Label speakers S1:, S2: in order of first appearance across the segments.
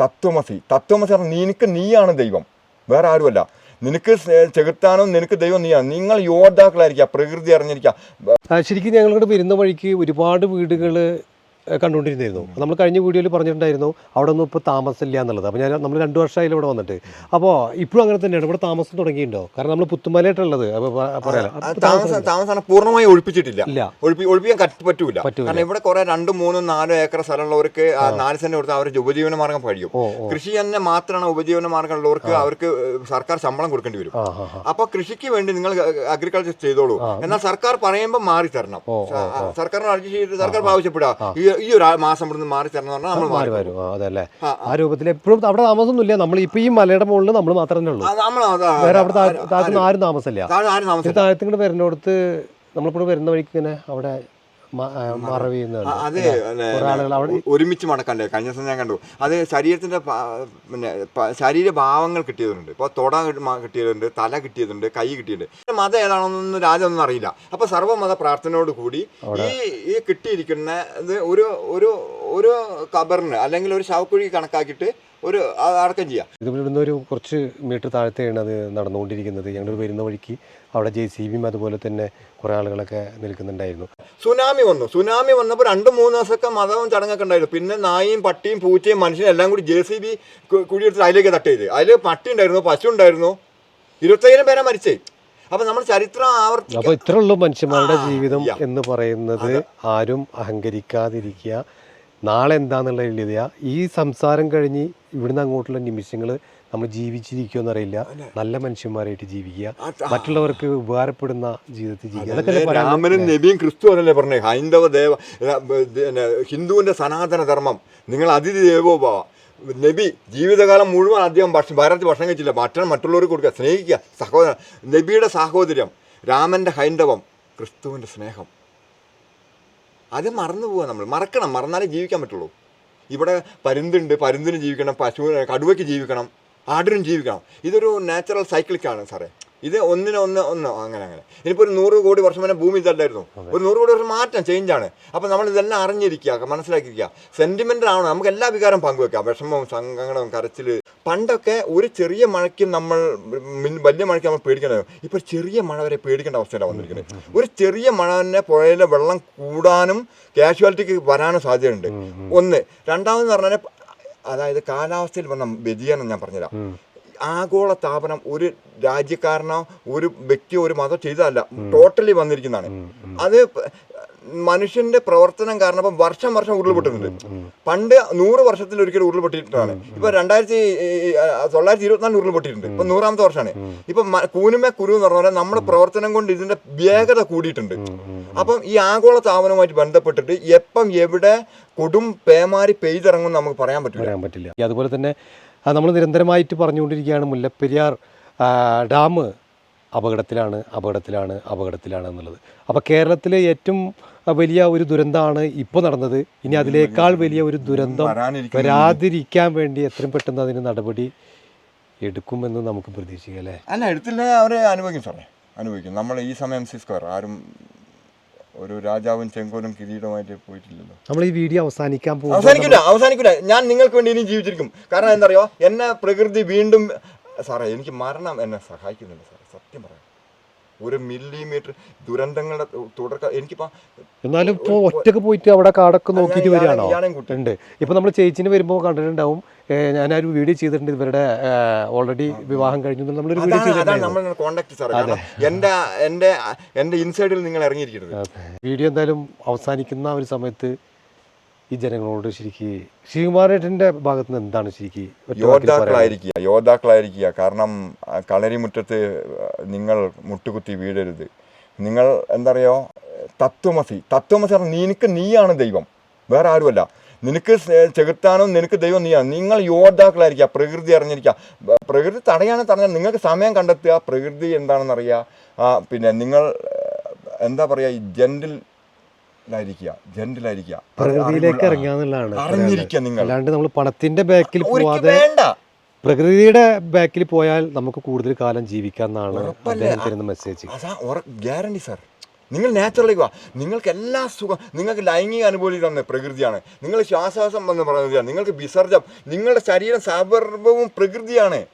S1: തത്വമസി. തത്വമസി പറഞ്ഞാൽ നിനക്ക് നീയാണ് ദൈവം. വേറെ ആരുമല്ല. നിനക്ക് ചെകുത്താനും നിനക്ക് ദൈവം നീയാണ്. നിങ്ങൾ യോദ്ധാക്കളായിരിക്കുക പ്രകൃതി അറിഞ്ഞിരിക്കുക.
S2: ശരിക്കും ഞങ്ങളിവിടെ വരുന്ന വഴിക്ക് ഒരുപാട് വീടുകൾ കണ്ടുകൊണ്ടിരുന്നിരുന്നു. നമ്മൾ കഴിഞ്ഞ വീഡിയോയിൽ പറഞ്ഞിട്ടുണ്ടായിരുന്നു അവിടെ ഒന്നും ഇപ്പോൾ താമസമില്ല എന്നുള്ളത്. അപ്പോൾ ഞാൻ നമ്മൾ രണ്ട് വർഷമായില്ല ഇവിടെ വന്നിട്ട്. അപ്പോൾ ഇപ്പോഴും അങ്ങനെ തന്നെയാണ്. ഇവിടെ താമസം തുടങ്ങിയിട്ടുണ്ടോ? കാരണം നമ്മൾ പുത്തുമലയായിട്ടുള്ളത്
S1: താമസം പൂർണമായി ഒഴിപ്പിച്ചിട്ടില്ല. ഒഴിപ്പിക്കാൻ പറ്റൂല. കാരണം ഇവിടെ കുറെ രണ്ട് മൂന്നും നാലും ഏക്കർ സ്ഥലമുള്ളവർക്ക് നാല് സെന്റ് കൊടുത്ത് അവരുടെ ഉപജീവന മാർഗം കഴിയും. കൃഷി തന്നെ മാത്രമാണ് ഉപജീവന മാർഗം ഉള്ളവർക്ക് അവർക്ക് സർക്കാർ ശമ്പളം കൊടുക്കേണ്ടി വരും. അപ്പൊ കൃഷിക്ക് വേണ്ടി നിങ്ങൾ അഗ്രികൾച്ചർ ചെയ്തോളൂ. എന്നാൽ സർക്കാർ പറയുമ്പോൾ മാറി തരണം. സർക്കാരിനോട് സർക്കാർ ആവശ്യപ്പെടുക. ഈ ഈ ഒരു മാസം മാസം ഇവിടുന്ന് മാറി തരണം എന്ന് പറഞ്ഞാൽ നമ്മൾ
S2: മാറി
S1: മാറി
S2: വരും. ആ അതല്ലേ
S1: ആ,
S2: രൂപത്തിൽ എപ്പോഴും അവിടെ താമസമൊന്നുമില്ല. നമ്മൾ ഇപ്പൊ ഈ മലയുടെ മുകളിൽ നമ്മൾ മാത്രമേ ഉള്ളൂ.
S1: നമ്മൾ
S2: വേറെ അവിടെ താഴ്ത്തുന്ന ആരും താമസമില്ല.
S1: താഴെ ആരും താമസം
S2: താഴത്തിങ്ങോട്ട് വരുന്നിടത്ത് നമ്മളിപ്പോൾ വരുന്ന വഴിക്ക് ഇങ്ങനെ അവിടെ മറവ്
S1: അത് ഒരുമിച്ച് മടക്കണ്ടേ? കഴിഞ്ഞ ദിവസം ഞാൻ കണ്ടു. അത് ശരീരത്തിന്റെ പിന്നെ ശരീരഭാവങ്ങൾ കിട്ടിയതുണ്ട് ഇപ്പോൾ തൊട കിട്ടി- കിട്ടിയതുണ്ട് തല കിട്ടിയതുണ്ട് കൈ കിട്ടിയിട്ടുണ്ട് മതം ഏതാണെന്നൊന്നും രാജൊന്നും അറിയില്ല. അപ്പൊ സർവമത പ്രാർത്ഥനയോട് കൂടി ഈ ഈ കിട്ടിയിരിക്കുന്ന ഒരു ഒരു ഒരു കബറിന് അല്ലെങ്കിൽ ഒരു ശവക്കുഴി കണക്കാക്കിയിട്ട് ഒരു അടക്കം ചെയ്യാം.
S2: ഇത് ഇവിടുന്ന് ഒരു കുറച്ച് മീറ്റർ താഴത്തെയാണ് അത് നടന്നുകൊണ്ടിരിക്കുന്നത്. ഞങ്ങൾ വരുന്ന വഴിക്ക് അവിടെ ജെ സി ബിയും അതുപോലെ തന്നെ കുറേ ആളുകളൊക്കെ നിൽക്കുന്നുണ്ടായിരുന്നു.
S1: സുനാമി വന്നു. സുനാമി വന്നപ്പോൾ രണ്ട് മൂന്ന് ദിവസമൊക്കെ മതവും ചടങ്ങൊക്കെ ഉണ്ടായിരുന്നു. പിന്നെ നായയും പട്ടിയും പൂച്ചയും മനുഷ്യനും എല്ലാം കൂടി ജെ സി ബി കുഴിയെടുത്ത് അതിലേക്ക് തട്ട് ചെയ്ത് അതിൽ പട്ടി ഉണ്ടായിരുന്നു പശു ഉണ്ടായിരുന്നു. ഇരുപത്തയ്യായിരം പേരെ മരിച്ചേ. അപ്പൊ നമ്മൾ ചരിത്രം ആവർത്തി
S2: അപ്പോൾ ഇത്രയുള്ള മനുഷ്യന്മാരുടെ ജീവിതം എന്ന് പറയുന്നത് ആരും അഹങ്കരിക്കാതിരിക്കുക. നാളെ എന്താന്നുള്ള എഴുതിയ ഈ സംസാരം കഴിഞ്ഞ് ഇവിടുന്ന് അങ്ങോട്ടുള്ള നിമിഷങ്ങൾ നമ്മൾ ജീവിച്ചിരിക്കുമെന്ന് അറിയില്ല നല്ല മനുഷ്യന്മാരായിട്ട് ജീവിക്കുക. മറ്റുള്ളവർക്ക് ഉപകാരപ്പെടുന്ന ജീവിതത്തിൽ ജീവിക്കുക.
S1: രാമനും നബിയും ക്രിസ്തു അല്ലേ പറഞ്ഞേ? ഹൈന്ദവ ദേവ ഹിന്ദുവിന്റെ സനാതന ധർമ്മം. നിങ്ങൾ അതിഥി ദേവോഭവ. നബി ജീവിതകാലം മുഴുവൻ അദ്ദേഹം ഭക്ഷണം ഭാരതത്തിൽ ഭക്ഷണം കഴിച്ചില്ല. ഭക്ഷണം മറ്റുള്ളവർക്ക് കൊടുക്കുക. സ്നേഹിക്കുക. സഹോദരൻ നബിയുടെ സാഹോദര്യം രാമന്റെ ഹൈന്ദവം ക്രിസ്തുവിന്റെ സ്നേഹം. അത് മറന്നു പോവാ നമ്മൾ മറക്കണം. മറന്നാലേ ജീവിക്കാൻ പറ്റുള്ളൂ. ഇവിടെ പരുന്തുണ്ട്. പരുന്തിന് ജീവിക്കണം. പശു കടുവയ്ക്ക് ജീവിക്കണം. ആടിനും ജീവിക്കണം. ഇതൊരു നാച്ചുറൽ സൈക്കിളിക്കാണ് സാറേ. ഇത് ഒന്നിന് ഒന്ന് ഒന്ന് അങ്ങനെ അങ്ങനെ. ഇനിയിപ്പോൾ ഒരു നൂറ് കോടി വർഷം വരെ ഭൂമി ഇതല്ലായിരുന്നു. ഒരു നൂറ് കോടി വർഷം മാറ്റം ചേഞ്ചാണ് അപ്പോൾ നമ്മൾ ഇതെല്ലാം അറിഞ്ഞിരിക്കുക മനസ്സിലാക്കിയിരിക്കുക. സെന്റിമെന്റ് ആവണം നമുക്ക് എല്ലാ വികാരം പങ്കുവെക്കാം. വിഷമവും സങ്കടവും കരച്ചിൽ പണ്ടൊക്കെ ഒരു ചെറിയ മഴയ്ക്ക് നമ്മൾ വലിയ മഴയ്ക്ക് നമ്മൾ പേടിക്കണത് ഇപ്പോൾ ചെറിയ മഴ വരെ പേടിക്കേണ്ട അവസ്ഥയിലാണ് വന്നിരിക്കുന്നത്. ഒരു ചെറിയ മഴ തന്നെ പുഴയിലെ വെള്ളം കൂടാനും കാഷ്വാലിറ്റിക്ക് വരാനും സാധ്യതയുണ്ട്. ഒന്ന്. രണ്ടാമതെന്ന് പറഞ്ഞാൽ അതായത് കാലാവസ്ഥയിൽ വന്ന വ്യതിയാനം ഞാൻ പറഞ്ഞുതരാം. ആഗോള താപനം ഒരു രാജ്യക്കാരനോ ഒരു വ്യക്തിയോ ഒരു മതം ചെയ്തതല്ല. ടോട്ടലി വന്നിരിക്കുന്നതാണ്. അത് മനുഷ്യന്റെ പ്രവർത്തനം കാരണം ഇപ്പം വർഷം വർഷം ഉരുൾപൊട്ടുന്നുണ്ട്. പണ്ട് നൂറ് വർഷത്തിൽ ഒരിക്കലും ഉരുൾപൊട്ടിയിട്ടാണ്. ഇപ്പൊ രണ്ടായിരത്തി തൊള്ളായിരത്തി ഇരുപത്തിനാല് ഉരുൾപൊട്ടിയിട്ടുണ്ട്. ഇപ്പൊ നൂറാമത്തെ വർഷമാണ്. ഇപ്പൊ കൂനുമേ കുരു എന്ന് പറഞ്ഞാൽ പോലെ നമ്മുടെ പ്രവർത്തനം കൊണ്ട് ഇതിന്റെ വേഗത കൂടിയിട്ടുണ്ട്. അപ്പം ഈ ആഗോള താപനവുമായിട്ട് ബന്ധപ്പെട്ടിട്ട് എപ്പം എവിടെ കൊടും പേമാരി പെയ്തിറങ്ങും നമുക്ക് പറയാൻ പറ്റില്ല.
S2: പറയാൻ പറ്റില്ല. അതുപോലെ തന്നെ നമ്മൾ നിരന്തരമായിട്ട് പറഞ്ഞുകൊണ്ടിരിക്കുകയാണ് മുല്ലപ്പെരിയാർ ഡാം അപകടത്തിലാണ് അപകടത്തിലാണ് അപകടത്തിലാണ് എന്നുള്ളത്. അപ്പോൾ കേരളത്തിലെ ഏറ്റവും വലിയ ഒരു ദുരന്തമാണ് ഇപ്പോൾ നടന്നത്. ഇനി അതിലേക്കാൾ വലിയ ഒരു ദുരന്തം വരാതിരിക്കാൻ വേണ്ടി എത്രയും പെട്ടെന്ന് അതിന് നടപടി എടുക്കുമെന്ന് നമുക്ക് പ്രതീക്ഷിക്കാം അല്ലേ?
S1: അല്ല എടുത്തില്ല അവരെ അനുഭവിക്കും സാറേ. അനുഭവിക്കും. നമ്മൾ ഈ സമയം സി സ്ക്വയർ ആരും ഒരു രാജാവും ചെങ്കോലും കിരീടമായിട്ട് പോയിട്ടില്ലല്ലോ.
S2: നമ്മൾ ഈ വീഡിയോ അവസാനിക്കാൻ പോകും
S1: അവസാനിക്കില്ല അവസാനിക്കില്ല ഞാൻ നിങ്ങൾക്ക് വേണ്ടി ഇനി ജീവിച്ചിരിക്കും. കാരണം എന്താ പറയുക എന്നെ പ്രകൃതി വീണ്ടും സാറേ എനിക്ക് മരണം എന്നെ സഹായിക്കുന്നില്ല സാറേ സത്യം പറയാം. ഒരു മില്ലിമീറ്റർ ദുരന്തങ്ങളുടെ തുടക്കം എനിക്കിപ്പോ
S2: എന്നാലും ഇപ്പോൾ ഒറ്റയ്ക്ക് പോയിട്ട് അവിടെ കാടൊക്കെ നോക്കിയിട്ട് വരികയാണോ. ഉണ്ട്. ഇപ്പൊ നമ്മൾ ചേച്ചിന് വരുമ്പോൾ കണ്ടിട്ടുണ്ടാവും ഞാനൊരു വീഡിയോ ചെയ്തിട്ടുണ്ട് ഇവരുടെ ഓൾറെഡി വിവാഹം കഴിഞ്ഞു നമ്മളൊരു വീഡിയോ
S1: എന്റെ ഇൻസൈഡിൽ നിങ്ങൾ ഇറങ്ങിയിരിക്കുന്നത്.
S2: വീഡിയോ എന്തായാലും അവസാനിക്കുന്ന ഒരു സമയത്ത് ഈ ജനങ്ങളോട് ശരിക്ക് ശ്രീകുമാരേട്ടന്റെ ഭാഗത്ത് നിന്ന് എന്താണ് ശരിക്ക്
S1: യോദ്ധാക്കളായിരിക്കുക യോദ്ധാക്കളായിരിക്കുക. കാരണം കളരിമുറ്റത്ത് നിങ്ങൾ മുട്ടുകുത്തി വീഴരുത്. നിങ്ങൾ എന്താ പറയുക തത്വമസി തത്വമസി പറഞ്ഞാൽ നിനക്ക് നീയാണ് ദൈവം. വേറെ ആരുമല്ല. നിനക്ക് ചെകുത്താനും നിനക്ക് ദൈവം നീയാണ്. നിങ്ങൾ യോദ്ധാക്കളായിരിക്കുക പ്രകൃതി അറിഞ്ഞിരിക്കുക. പ്രകൃതി തടയാണ് തടഞ്ഞാൽ നിങ്ങൾക്ക് സമയം കണ്ടെത്തുക. പ്രകൃതി എന്താണെന്ന് അറിയുക പിന്നെ നിങ്ങൾ എന്താ പറയുക? ഈ ജെന്റിൽ ായിരിക്കുക ജെന്റിലായിരിക്കുക
S2: പ്രകൃതിയിലേക്ക് ഇറങ്ങുക എന്നുള്ളതാണ്.
S1: അറിഞ്ഞിരിക്കുക നിങ്ങൾ.
S2: അല്ലാണ്ട് നമ്മൾ പണത്തിന്റെ ബാക്കിൽ പോവാതെ
S1: വേണ്ട.
S2: പ്രകൃതിയുടെ ബാക്കിൽ പോയാൽ നമുക്ക് കൂടുതൽ കാലം ജീവിക്കാം എന്നാണ് അദ്ദേഹം തരുന്ന മെസ്സേജ്
S1: ഗ്യാരണ്ടി സാർ നിങ്ങൾ നാച്ചുറലേക്ക് വാ നിങ്ങൾക്ക് എല്ലാ സുഖം നിങ്ങൾക്ക് ലൈംഗിക അനുഭൂതി തന്നെ പ്രകൃതിയാണ്. നിങ്ങൾ ശ്വാസം വന്ന പ്രകൃതിയാണ്. നിങ്ങൾക്ക് വിസർജം നിങ്ങളുടെ ശരീരം സർവവും പ്രകൃതിയാണ്.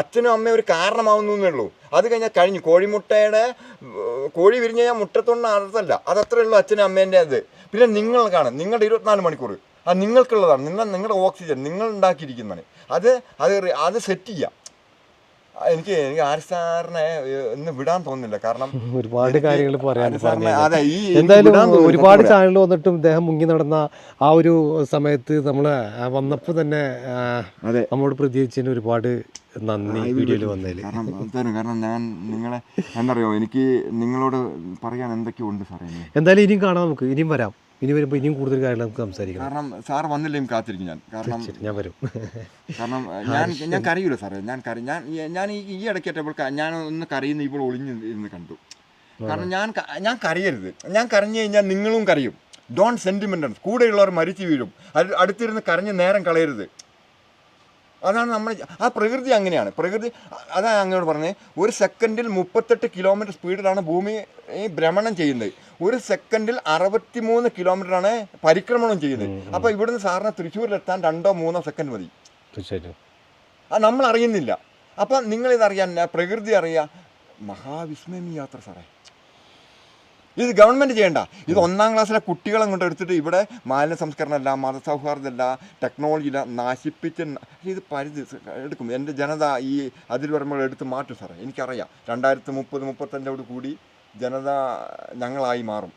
S1: അച്ഛനും അമ്മയും ഒരു കാരണമാവുന്നു എന്നുള്ളൂ. അത് കഴിഞ്ഞാൽ കഴിഞ്ഞു കോഴിമുട്ടയുടെ കോഴി വിരിഞ്ഞ കഴിഞ്ഞാൽ മുട്ടത്തൊന്നും അർത്ഥമല്ല അതത്രേ ഉള്ളൂ അച്ഛനും അമ്മേന്റെ അത് പിന്നെ നിങ്ങൾക്കാണ് നിങ്ങളുടെ ഇരുപത്തിനാല് മണിക്കൂർ. അത് നിങ്ങൾക്കുള്ളതാണ്. നിങ്ങൾ നിങ്ങളുടെ ഓക്സിജൻ നിങ്ങൾ ഉണ്ടാക്കിയിരിക്കുന്നതാണ്. അത് അത് അത് സെറ്റ് ചെയ്യാം. എനിക്ക് എനിക്ക് ആര് സാറിനെ ഒന്ന് ഇന്ന് വിടാൻ തോന്നുന്നില്ല. കാരണം
S2: ഒരുപാട് കാര്യങ്ങൾ പറയാൻ
S1: അതെ ഈ
S2: എന്തായാലും ഒരുപാട്. ചാനൽ വന്നിട്ടും ഇദ്ദേഹം മുങ്ങി നടന്ന ആ ഒരു സമയത്ത് നമ്മൾ വന്നപ്പോൾ തന്നെ നമ്മളോട് പ്രതികരിച്ചതിന് ഒരുപാട് നന്ദി വീഡിയോയിൽ വന്നതിൽ
S1: കാരണം ഞാൻ നിങ്ങളെ എന്തറിയോ എനിക്ക് നിങ്ങളോട് പറയാൻ എന്തൊക്കെയുണ്ട് സാറേ.
S2: എന്തായാലും ഇനിയും കാണാം നമുക്ക്. ഇനിയും വരാം. ഇനി വരുമ്പോൾ ഇനിയും കൂടുതൽ കാര്യങ്ങൾ നമുക്ക് സംസാരിക്കാം
S1: കാരണം സാർ വന്നില്ലെങ്കിൽ കാത്തിരിക്കും ഞാൻ. കാരണം
S2: ഞാൻ വരും.
S1: കാരണം ഞാൻ ഞാൻ കരയൂല സാറേ. ഞാൻ കറി ഞാൻ ഞാൻ ഈ ഈ ഇടയ്ക്കേറ്റപ്പോൾ ഞാൻ ഒന്ന് കരയുന്ന ഇപ്പോൾ ഒളിഞ്ഞ് ഇരുന്ന് കണ്ടു. കാരണം ഞാൻ ഞാൻ കറിയരുത് ഞാൻ കരഞ്ഞു കഴിഞ്ഞാൽ നിങ്ങളും കറിയും ഡോൺ സെന്റിമെന്റ് കൂടെയുള്ളവർ മരിച്ചു വീഴും. അടുത്തിരുന്ന് കരഞ്ഞ് നേരം കളയരുത്. അതാണ് നമ്മൾ ആ പ്രകൃതി അങ്ങനെയാണ്. പ്രകൃതി അതാണ് അങ്ങോട്ട് പറഞ്ഞത് ഒരു സെക്കൻഡിൽ മുപ്പത്തെട്ട് കിലോമീറ്റർ സ്പീഡിലാണ് ഭൂമി ഈ ഭ്രമണം ചെയ്യുന്നത്. ഒരു സെക്കൻഡിൽ അറുപത്തിമൂന്ന് കിലോമീറ്ററാണ് പരിക്രമണം ചെയ്യുന്നത്. അപ്പോൾ ഇവിടുന്ന് സാറിന് തൃശ്ശൂരിലെത്താൻ രണ്ടോ മൂന്നോ സെക്കൻഡ് മതി.
S2: തീർച്ചയായിട്ടും.
S1: അത് നമ്മൾ അറിയുന്നില്ല. അപ്പം നിങ്ങളിതറിയാൻ പ്രകൃതി അറിയാം. മഹാവിസ്മയം യാത്ര സാറേ. ഇത് ഗവൺമെന്റ് ചെയ്യണ്ട. ഇത് ഒന്നാം ക്ലാസ്സിലെ കുട്ടികളെ അങ്ങോട്ട് എടുത്തിട്ട് ഇവിടെ മാലിന്യ സംസ്കരണമല്ല മതസൗഹാർദ്ദമല്ല ടെക്നോളജി ഇല്ല നശിപ്പിച്ച് ഇത് പരിധി എടുക്കും. എന്റെ ജനത ഈ അതിൽ വരുമ്പോൾ എടുത്ത് മാറ്റും സാറേ. എനിക്കറിയാം. രണ്ടായിരത്തി മുപ്പത് മുപ്പത്തഞ്ചോട് കൂടി ജനത ഞങ്ങളായി മാറും.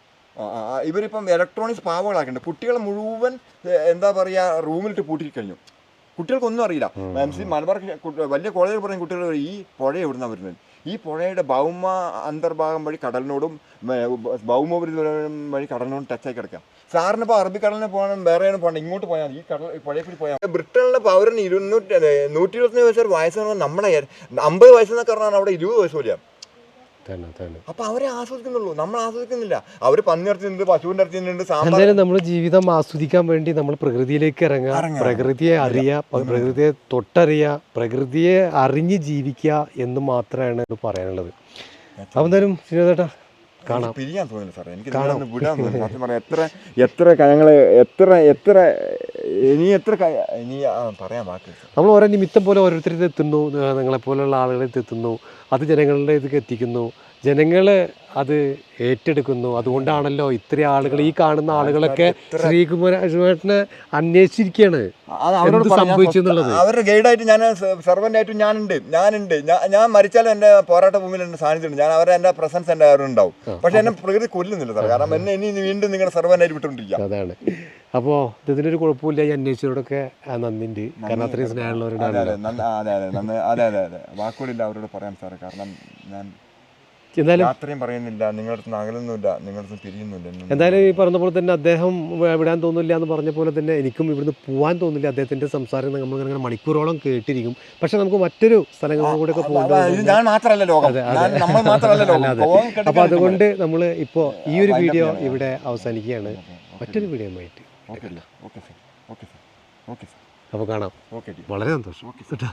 S1: ഇവരിപ്പം ഇലക്ട്രോണിക്സ് പാവകളാക്കുന്നുണ്ട് കുട്ടികളെ മുഴുവൻ എന്താ പറയുക റൂമിലിട്ട് പൂട്ടിക്കഴിഞ്ഞു. കുട്ടികൾക്കൊന്നും അറിയില്ല. മനസ്സിൽ മലബാർ വലിയ കോളേജിൽ പറയുന്ന കുട്ടികൾ ഈ പുഴ എവിടുന്നാണ് വരുന്നത്? ഈ പുഴയുടെ ഭൗമ അന്തർഭാഗം വഴി കടലിനോടും ഭൗമോപരിതലം വഴി കടലിനോടും ടച്ചായി കിടക്കാം. സാറിന് ഇപ്പോൾ അറബിക്കടലിന് പോകണം വേറെ പോകണം ഇങ്ങോട്ട് പോയാൽ. ഈ കടൽ പുഴയിൽ പോയാൽ ബ്രിട്ടനിലെ പൗരന് ഇരുന്നൂറ്റി നൂറ്റി ഇരുപത്തി വയസ്സ് വയസ്സാണ് നമ്മുടെ അമ്പത് വയസ്സെന്നൊക്കെ പറഞ്ഞാൽ അവിടെ ഇരുപത് വയസ്സ് പോലെയാണ് അപ്പോൾ അവരെ ആസ്വദിക്കുന്നുള്ളൂ. നമ്മൾ ആസ്വദിക്കുന്നില്ല. അവർ പന്നിറച്ചിട്ടുണ്ട് പശുവിന്റെ ഇറച്ചിട്ടുണ്ട് സാമ്പാർ
S2: നമ്മൾ ജീവിതം ആസ്വദിക്കാൻ വേണ്ടി നമ്മൾ പ്രകൃതിയിലേക്ക് ഇറങ്ങുക. പ്രകൃതിയെ അറിയുക. പ്രകൃതിയെ തൊട്ടറിയുക. പ്രകൃതിയെ അറിഞ്ഞ് ജീവിക്കുക എന്ന് മാത്രമാണ് പറയാനുള്ളത്. അപ്പം എന്തായാലും ശ്രീനാഥേട്ടാ കാണാം.
S1: പിരിയാൻ തോന്നുന്നു സാറേ. എനിക്ക് നിങ്ങളൊന്ന് വിടാൻ തോന്നുന്നു സത്യം പറയാം എത്ര എത്ര ഞങ്ങൾ എത്ര എത്ര ഇനി എത്ര ഇനി പറയാൻ വാക്ക്.
S2: നമ്മൾ ഓരോ നിമിത്തം പോലെ ഓരോരുത്തരെ എത്തുന്നു. നിങ്ങളെ നിങ്ങളെപ്പോലുള്ള ആളുകളെ എത്തുന്നു. അത് ജനങ്ങളുടെ ഇതൊക്കെ എത്തിക്കുന്നു. ജനങ്ങൾ അത് ഏറ്റെടുക്കുന്നു. അതുകൊണ്ടാണല്ലോ ഇത്ര ആളുകൾ ഈ കാണുന്ന ആളുകളൊക്കെ ശ്രീകുമാരനെ അന്വേഷിച്ചിരിക്കുകയാണ്
S1: അവരോട്
S2: എന്ത്
S1: പറയാം. ഞാൻ
S2: സംഭവിച്ചു
S1: സ്വസ്ഥ-
S2: എന്നുള്ളത്.
S1: അവരുടെ ഗൈഡായിട്ട് ഞാൻ സെർവന്റായിട്ട് ഞാനുണ്ട്. ഞാനുണ്ട്. ഞാൻ മരിച്ചാലും എന്റെ പോരാട്ട ഭൂമിയിൽ എന്റെ സാന്നിധ്യമുണ്ട്. ഞാൻ അവരെ എന്റെ പ്രസൻസ് എന്റെ അവരുണ്ടാവും ഉണ്ടാവും. പക്ഷെ എന്നെ പ്രകൃതി കൊല്ലുന്നില്ല സാർ കാരണം എന്നെ ഇനി ഇനി വീണ്ടും നിങ്ങളുടെ സെർവന്റായിട്ട് വിട്ടുകൊണ്ടിരിക്കുക.
S2: അതാണ്. അപ്പോൾ ഇതിനൊരു കുഴപ്പമില്ല ഈ അന്വേഷിച്ചവരോടൊക്കെ നന്ദിണ്ട് നന്ദിയുണ്ട്. കാരണം അത്രയും
S1: സ്നേഹമുള്ളവരുടെ വാക്കുകളില്ല അവരോട് പറയാൻ സാറേ. കാരണം ഞാൻ പറയുന്നില്ല അകലുന്നില്ല പിരിയുന്നില്ല
S2: എന്തായാലും ഈ പറഞ്ഞ പോലെ തന്നെ അദ്ദേഹം വിടാൻ തോന്നില്ല എന്ന് പറഞ്ഞ പോലെ തന്നെ എനിക്കും ഇവിടുന്ന് പോകാൻ തോന്നില്ല അദ്ദേഹത്തിന്റെ സംസാരം നമ്മൾ ഇങ്ങനെ മണിക്കൂറോളം കേട്ടിരിക്കും. പക്ഷെ നമുക്ക് മറ്റൊരു സ്ഥലങ്ങളിൽ കൂടെ ഒക്കെ
S1: അപ്പൊ- അപ്പൊ
S2: അതുകൊണ്ട് നമ്മൾ ഇപ്പോ ഈ ഒരു വീഡിയോ ഇവിടെ അവസാനിക്കുകയാണ്. മറ്റൊരു വീഡിയോ ആയിട്ട്
S1: ഓക്കെ അല്ലേ? Okay sir. Okay sir. Okay sir.
S2: അപ്പോൾ കാണാം.
S1: ഓക്കെ
S2: വളരെ സന്തോഷം.
S1: Okay sir.